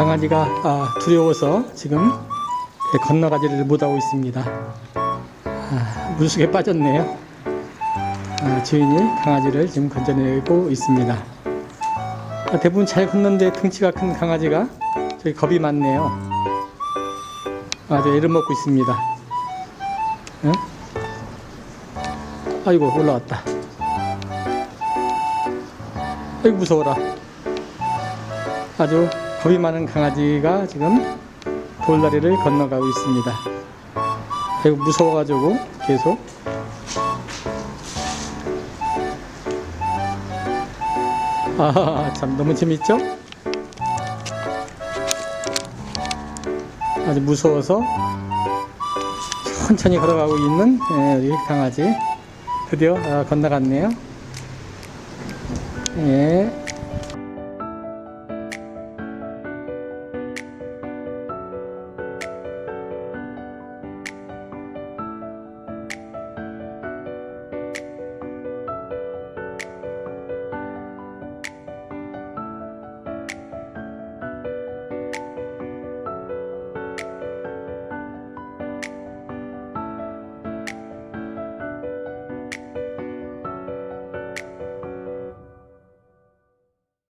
강아지가 아, 두려워서 지금 건너가지를 못하고 있습니다. 아, 물속에 빠졌네요. 아, 주인이 강아지를 지금 건져내고 있습니다. 아, 대부분 잘 걷는데 등치가 큰 강아지가 저기 겁이 많네요. 아주 애를 먹고 있습니다. 응? 아이고 올라왔다. 아이고 무서워라. 아주 겁이 많은 강아지가 지금 돌다리를 건너가고 있습니다. 아이고 무서워가지고 계속 아 참 너무 재밌죠? 아주 무서워서 천천히 걸어가고 있는 예, 강아지 드디어 아, 건너갔네요. 예.